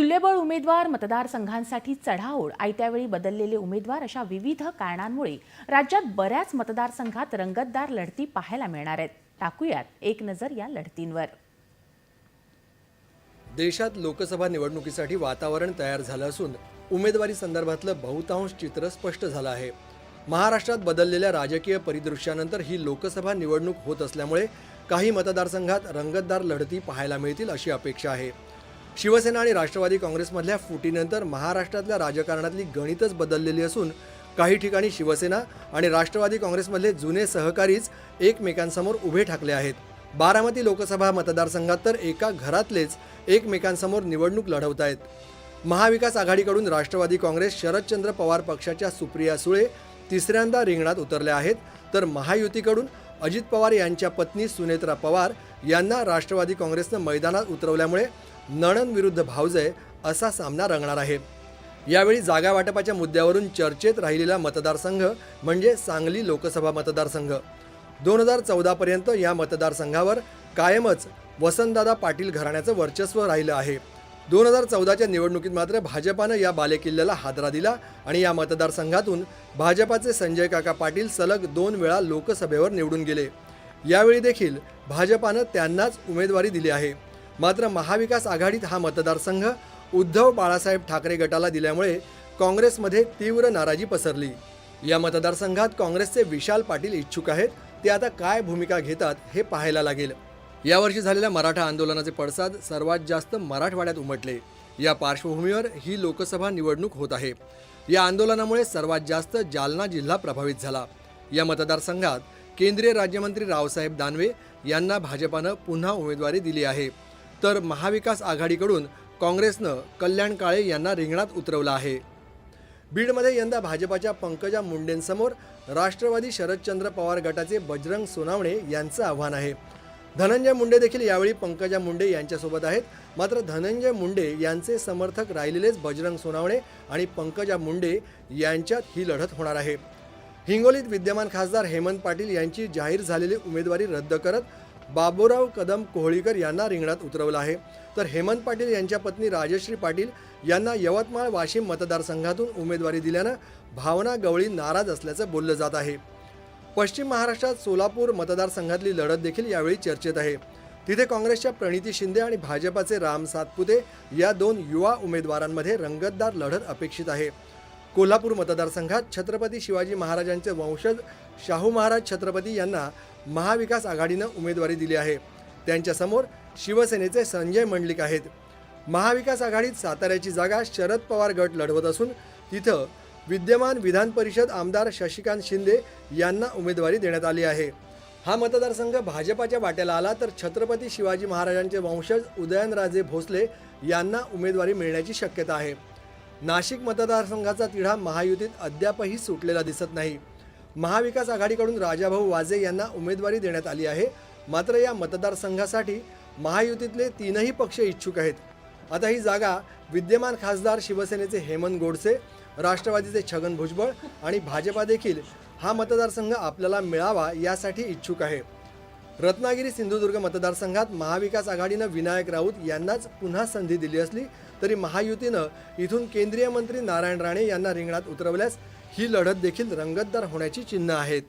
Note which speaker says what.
Speaker 1: तुल्यबळ उमेदवार मतदारसंघांसाठी चढाओढ. आयत्यावेळी बदललेले उमेदवार अशा विविध कारणांमुळे राज्यात बऱ्याच मतदारसंघात रंगतदार लढती पाहायला मिळणार आहेत. टाकूयात एक नजर या लढतींवर.
Speaker 2: देशात लोकसभा निवडणुकीसाठी वातावरण तयार झालं असून उमेदवारी संदर्भातलं बहुतांश चित्र स्पष्ट झालं आहे. महाराष्ट्रात बदललेल्या राजकीय परिदृश्यानंतर ही लोकसभा निवडणूक होत असल्यामुळे काही मतदारसंघात रंगतदार लढती पाहायला मिळतील अशी अपेक्षा आहे. शिवसेना आणि राष्ट्रवादी काँग्रेसमधल्या फुटीनंतर महाराष्ट्रातल्या राजकारणातली गणितच बदललेली असून काही ठिकाणी शिवसेना आणि राष्ट्रवादी काँग्रेसमधले जुने सहकारीच एकमेकांसमोर उभे ठाकले आहेत. बारामती लोकसभा मतदारसंघात तर एका घरातलेच एकमेकांसमोर निवडणूक लढवत आहेत. महाविकास आघाडीकडून राष्ट्रवादी काँग्रेस शरदचंद्र पवार पक्षाच्या सुप्रिया सुळे तिसऱ्यांदा रिंगणात उतरल्या आहेत. तर महायुतीकडून अजित पवार यांच्या पत्नी सुनेत्रा पवार यांना राष्ट्रवादी काँग्रेसनं मैदानात उतरवल्यामुळे नणन विरुद्ध भावजय असा सामना रंगणार आहे. यावेळी जागा वाटपाच्या मुद्द्यावरून चर्चेत राहिलेला मतदारसंघ म्हणजे सांगली लोकसभा मतदारसंघ. दोन हजार चौदापर्यंत या मतदारसंघावर कायमच वसंतदादा पाटील घराण्याचं वर्चस्व राहिलं आहे. दोन हजार चौदाच्या निवडणुकीत मात्र भाजपानं या बालेकिल्ल्याला हादरा दिला आणि या मतदारसंघातून भाजपाचे संजय काका पाटील सलग दोन वेळा लोकसभेवर निवडून गेले. यावेळी देखील भाजपानं त्यांनाच उमेदवारी दिली आहे. मात्र महाविकास आघाडीत हा मतदारसंघ उद्धव बाळासाहेब ठाकरे गटाला दिल्यामुळे काँग्रेसमध्ये तीव्र नाराजी पसरली. या मतदारसंघात काँग्रेसचे विशाल पाटील इच्छुक आहेत ते आता काय भूमिका घेतात हे पाहायला लागेल. यावर्षी झालेल्या मराठा आंदोलनाचे पडसाद सर्वात जास्त मराठवाड्यात उमटले. या पार्श्वभूमीवर ही लोकसभा निवडणूक होत आहे. या आंदोलनामुळे सर्वात जास्त जालना जिल्हा प्रभावित झाला. या मतदारसंघात केंद्रीय राज्यमंत्री रावसाहेब दानवे यांना भाजपानं पुन्हा उमेदवारी दिली आहे. तर महाविकास आघाडीकडून काँग्रेसनं कल्याण काळे यांना रिंगणात उतरवलं आहे. बीडमध्ये यंदा भाजपाच्या पंकजा मुंडेंसमोर राष्ट्रवादी शरदचंद्र पवार गटाचे बजरंग सोनावणे यांचं आव्हान आहे. धनंजय मुंडे देखील यावेळी पंकजा मुंडे यांच्यासोबत आहेत. मात्र धनंजय मुंडे यांचे समर्थक राहिलेलेच बजरंग सोनावणे आणि पंकजा मुंडे यांच्यात ही लढत होणार आहे. हिंगोलीत विद्यमान खासदार हेमंत पाटील यांची जाहीर झालेली उमेदवारी रद्द करत बाबूराव कदम कोहळीकर यांना रिंगणात उतरवलं आहे. तर हेमंत पाटील यांच्या पत्नी राजश्री पाटील यांना यवतमाळ वाशिम मतदारसंघातून उमेदवारी दिल्यानं भावना गवळी नाराज असल्याचं बोललं जात आहे. पश्चिम महाराष्ट्रात सोलापूर मतदारसंघातली लढत देखील यावेळी चर्चेत आहे. तिथे काँग्रेसच्या प्रणिती शिंदे आणि भाजपाचे राम सातपुते या दोन युवा उमेदवारांमध्ये रंगतदार लढत अपेक्षित आहे. कोल्हापूर मतदारसंघात छत्रपती शिवाजी महाराजांचे वंशज शाहू महाराज छत्रपती यांना महाविकास आघाडीनं उमेदवारी दिली आहे. त्यांच्यासमोर शिवसेनेचे संजय मंडलिक आहेत. महाविकास आघाडीत साताऱ्याची जागा शरद पवार गट लढवत असून तिथं विद्यमान विधान परिषद आमदार शशिकांत शिंदे यांना उमेदवारी देण्यात आली आहे. हा मतदारसंघ भाजपाच्या वाट्याला आला तर छत्रपती शिवाजी महाराजांचे वंशज उदयनराजे भोसले यांना उमेदवारी मिळण्याची शक्यता आहे. नाशिक मतदारसंघाचा तिढा महायुतीत अद्यापही सुटलेला दिसत नाही. महाविकास आघाडीकडून राजाभाऊ वाजे यांना उमेदवारी देण्यात आली आहे. मात्र या मतदारसंघासाठी महायुतीतले तीनही पक्ष इच्छुक आहेत. आता ही जागा विद्यमान खासदार शिवसेनेचे हेमंत गोडसे राष्ट्रवादीचे छगन भुजबळ आणि भाजपा देखील हा मतदारसंघ आपल्याला मिळावा यासाठी इच्छुक आहे. रत्नागिरी सिंधुदुर्ग मतदारसंघात महाविकास आघाडीनं विनायक राऊत यांनाच पुन्हा संधी दिली असली तरी महायुतीनं इथून केंद्रीय मंत्री नारायण राणे यांना रिंगणात उतरवल्यास ही लढत देखील रंगतदार होण्याची चिन्ह आहेत.